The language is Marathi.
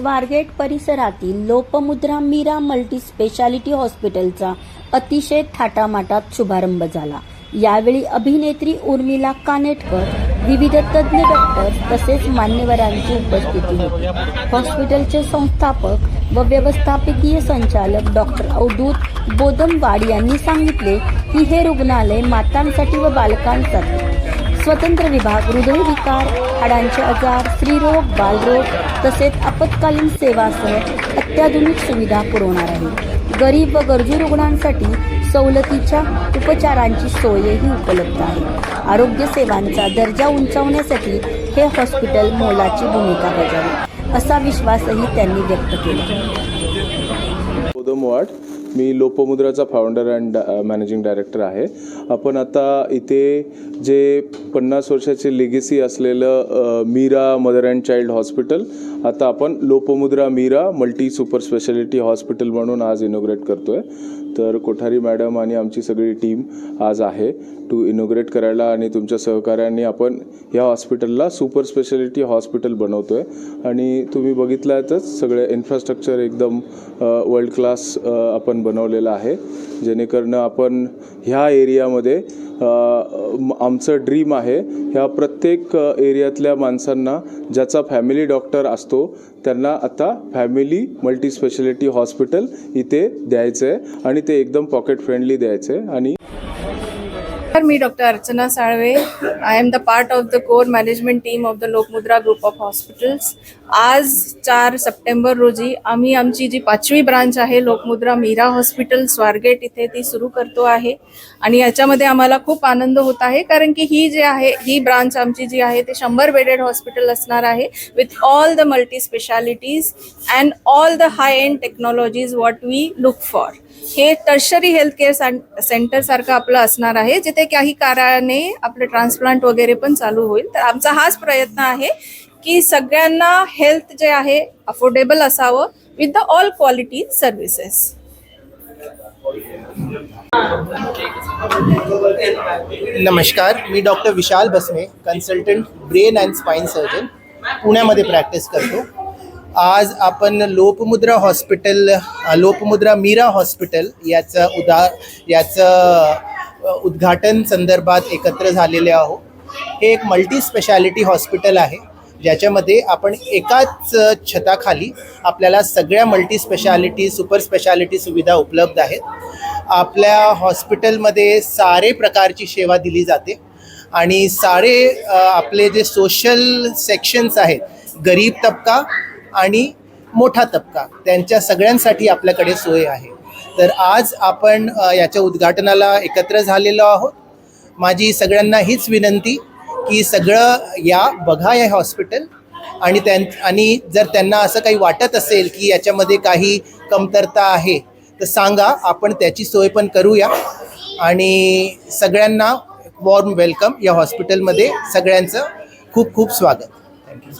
स्वारगेट परिसरातील लोपमुद्रा मीरा मल्टी स्पेशालिटी हॉस्पिटलचा अतिशय थाटामाटात शुभारंभ झाला. यावेळी अभिनेत्री उर्मिला कानेटकर विविध तज्ज्ञ डॉक्टर तसेच मान्यवरांची उपस्थिती होती. हॉस्पिटलचे संस्थापक व व्यवस्थापकीय संचालक डॉक्टर अवधूत बोदमवाड यांनी सांगितले की हे रुग्णालय मातांसाठी व बालकांसाठी स्वतंत्र विभाग हृदयविकार हाडांचे आजार स्त्रीरोग बालरोग तसेच आपत्कालीन सेवासह अत्याधुनिक सुविधा पुरवणार आहे. गरीब व गरजू रुग्णांसाठी सवलतीच्या उपचारांची सोयही उपलब्ध आहे. आरोग्य सेवांचा दर्जा उंचावण्यासाठी हे हॉस्पिटल मोलाची भूमिका बजावी असा विश्वासही त्यांनी व्यक्त केला. गोदम वाड मी लोपमुद्राचा फाउंडर अँड मॅनेजिंग डायरेक्टर आहे. आपण आता इथे जे पन्नास वर्षाची लेगेसी असलेलं Meera mother and child hospital. आता आपण Lopamudra Meera multi super speciality hospital म्हणून आज इनोग्रेट करतोय. तर कोठारी मॅडम आणि आमची सगळी टीम आज आहे टू इनोग्रेट करायला आणि तुमच्या सहकार्याने आपण ह्या हॉस्पिटलला सुपर स्पेशालिटी हॉस्पिटल बनवतो आहे आणि तुम्ही बघितलातच सगळे इन्फ्रास्ट्रक्चर एकदम वर्ल्ड क्लास आपण बनवलेलं आहे. जेणेकरून आपण ह्या एरियामध्ये आमचं ड्रीम आहे ह्या प्रत्येक एरियातल्या माणसांना ज्याचा फॅमिली डॉक्टर असतो त्यांना आता फॅमिली मल्टीस्पेशालिटी हॉस्पिटल इथे द्यायचं आहे आणि ते एकदम पॉकेट फ्रेंडली द्यायचं आहे आणि तर मी doctor Archana Salve. I am the part of the core management team of the Lokmudra group of hospitals आज चार सप्टेंबर रोजी आम्ही आमची जी पाचवी ब्रांच आहे लोकमुद्रा मीरा हॉस्पिटल स्वारगेट इथे ती सुरू करतो आहे. आणि याच्यामध्ये आम्हाला खूप आनंद होत आहे कारण की ही जी आहे ही ब्रांच आमची जी आहे ते शंभर बेडेड हॉस्पिटल असणार आहे with all the multi specialities and all the high end technologies what we look for हे टर्शरी हेल्थ केअर सेंटर सारखं आपलं असणार आहे जिथे काही काराने आपलं ट्रान्सप्लांट वगैरे पण चालू होईल. तर आमचा हाच प्रयत्न आहे की सगळ्यांना हेल्थ जे आहे अफोर्डेबल असावं with the all quality services नमस्कार मी doctor Vishal Basne consultant brain and spine surgeon पुण्यामध्ये प्रॅक्टिस करतो. आज आपण लोपमुद्रा हॉस्पिटल लोपमुद्रा मीरा हॉस्पिटल याचं उदा याचं उद्घाटन संदर्भात एकत्र झालेले आहोत. हे एक मल्टी स्पेशालिटी हॉस्पिटल आहे ज्याच्यामध्ये आपण एकाच छताखाली आपल्याला सगळ्या मल्टी स्पेशालिटी सुपर स्पेशालिटी सुविधा उपलब्ध आहेत. आपल्या हॉस्पिटलमध्ये सारे प्रकारची सेवा दिली जाते आणि सारे आपले जे सोशल सेक्शन्स आहेत गरीब तबका आणि मोठा तबका. त्यांच्या सगळ्यांसाठी आपल्याकडे सोय आहे. तर आज आपण याच्या उद्घाटनाला एकत्र झालेलो आहोत. माझी सगळ्यांना हीच विनंती की सगळं या बघा हे हॉस्पिटल आणि त्यां आणि जर त्यांना असं काही वाटत असेल की याच्यामध्ये काही कमतरता आहे तर सांगा आपण त्याची सोय पण करूया. आणि सगळ्यांना वॉर्म वेलकम या हॉस्पिटलमध्ये सगळ्यांचं खूप खूप स्वागत. थँक्यू